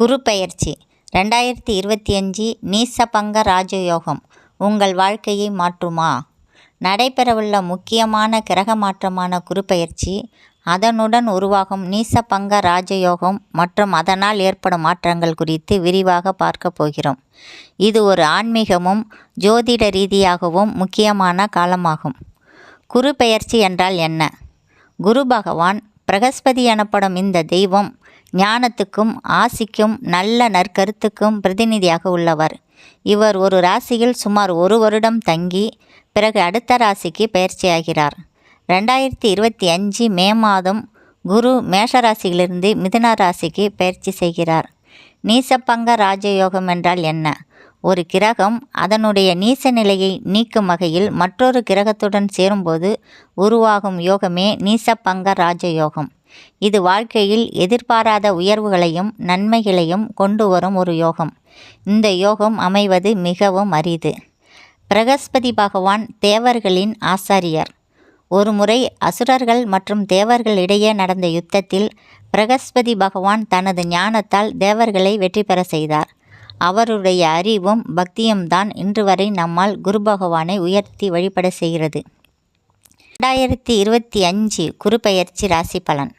குரு பெயர்ச்சி ரெண்டாயிரத்தி இருபத்தி அஞ்சு நீசபங்க ராஜயோகம் உங்கள் வாழ்க்கையை மாற்றுமா? நடைபெறவுள்ள முக்கியமான கிரக மாற்றமான குரு அதனுடன் உருவாகும் நீசபங்க ராஜயோகம் மற்றும் அதனால் ஏற்படும் மாற்றங்கள் குறித்து விரிவாக பார்க்க போகிறோம். இது ஒரு ஆன்மீகமும் ஜோதிட ரீதியாகவும் முக்கியமான காலமாகும். குரு பெயர்ச்சி என்றால் என்ன? குரு பகவான் பிரகஸ்பதி எனப்படும் இந்த தெய்வம் ஞானத்துக்கும் ஆசிக்கும் நல்ல நற்கருத்துக்கும் பிரதிநிதியாக உள்ளவர். இவர் ஒரு ராசியில் சுமார் ஒரு வருடம் தங்கி பிறகு அடுத்த ராசிக்கு பயிற்சியாகிறார். ரெண்டாயிரத்தி இருபத்தி அஞ்சு மே மாதம் குரு மேஷ ராசியிலிருந்து மிதுன ராசிக்கு பயிற்சி செய்கிறார். நீசப்பங்க ராஜயோகம் என்றால் என்ன? ஒரு கிரகம் அதனுடைய நீச நிலையை நீக்கும் வகையில் மற்றொரு கிரகத்துடன் சேரும்போது உருவாகும் யோகமே நீசப்பங்க ராஜயோகம். இது வாழ்க்கையில் எதிர்பாராத உயர்வுகளையும் நன்மைகளையும் கொண்டு வரும் ஒரு யோகம். இந்த யோகம் அமைவது மிகவும் அரிது. பிரகஸ்பதி பகவான் தேவர்களின் ஆசாரியர். ஒருமுறை அசுரர்கள் மற்றும் தேவர்களிடையே நடந்த யுத்தத்தில் பிரகஸ்பதி பகவான் தனது ஞானத்தால் தேவர்களை வெற்றி பெற செய்தார். அவருடைய அறிவும் பக்தியும் தான் இன்று வரை நம்மால் குரு பகவானை உயர்த்தி வழிபட செய்கிறது. ரெண்டாயிரத்தி இருபத்தி அஞ்சு குரு பெயர்ச்சி ராசி பலன்.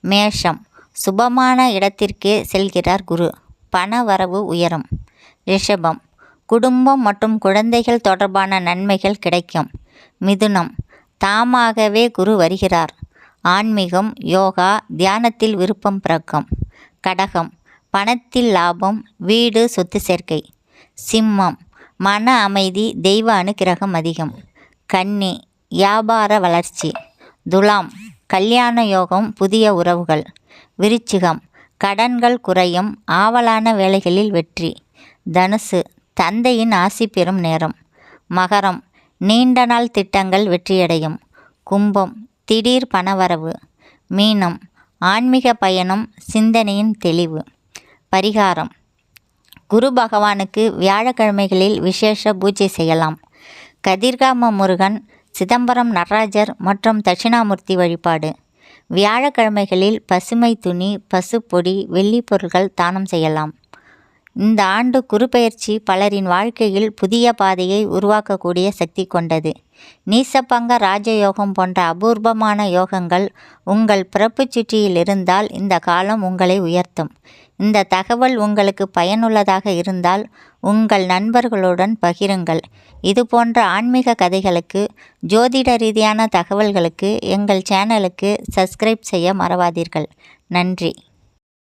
மேஷம். சுபமான இடத்திற்கே செல்கிறார் குரு. பண வரவு உயரும். ரிஷபம். குடும்பம் மற்றும் குழந்தைகள் தொடர்பான நன்மைகள் கிடைக்கும். மிதுனம். தாமாகவே குரு வருகிறார். ஆன்மீகம் யோகா தியானத்தில் விருப்பம் பிறக்கும். கடகம். பணத்தில் லாபம் வீடு சொத்து சேர்க்கை. சிம்மம் மன அமைதி தெய்வ அனுக்கிரகம் அதிகம். கன்னி வியாபார வளர்ச்சி. துலாம் கல்யாண யோகம் புதிய உறவுகள். விருச்சிகம் கடன்கள் குறையும் ஆவலான வேலைகளில் வெற்றி. தனுசு தந்தையின் ஆசி பெறும் நேரம். மகரம் நீண்ட நாள் திட்டங்கள் வெற்றியடையும். கும்பம் திடீர் பணவரவு மீனம் ஆன்மீக பயணம் சிந்தனையின் தெளிவு. பரிகாரம். குரு பகவானுக்கு வியாழக்கிழமைகளில் விசேஷ பூஜை செய்யலாம். கதிர்காம முருகன் சிதம்பரம் நடராஜர் மற்றும் தட்சிணாமூர்த்தி வழிபாடு. வியாழக்கிழமைகளில் பசுமை துணி பசுப்பொடி வெள்ளி பொருட்கள் தானம் செய்யலாம். இந்த ஆண்டு குருபெயர்ச்சி பலரின் வாழ்க்கையில் புதிய பாதையை உருவாக்கக்கூடிய சக்தி கொண்டது. நீசப்பங்க ராஜயோகம் போன்ற அபூர்வமான யோகங்கள் உங்கள் பிறப்பு சுற்றியில் இருந்தால் இந்த காலம் உங்களை உயர்த்தும். இந்த தகவல் உங்களுக்கு பயனுள்ளதாக இருந்தால் உங்கள் நண்பர்களுடன் பகிருங்கள். இது போன்ற ஆன்மீக கதைகளுக்கு ஜோதிட ரீதியான தகவல்களுக்கு எங்கள் சேனலுக்கு சப்ஸ்கிரைப் செய்ய மறவாதீர்கள். நன்றி.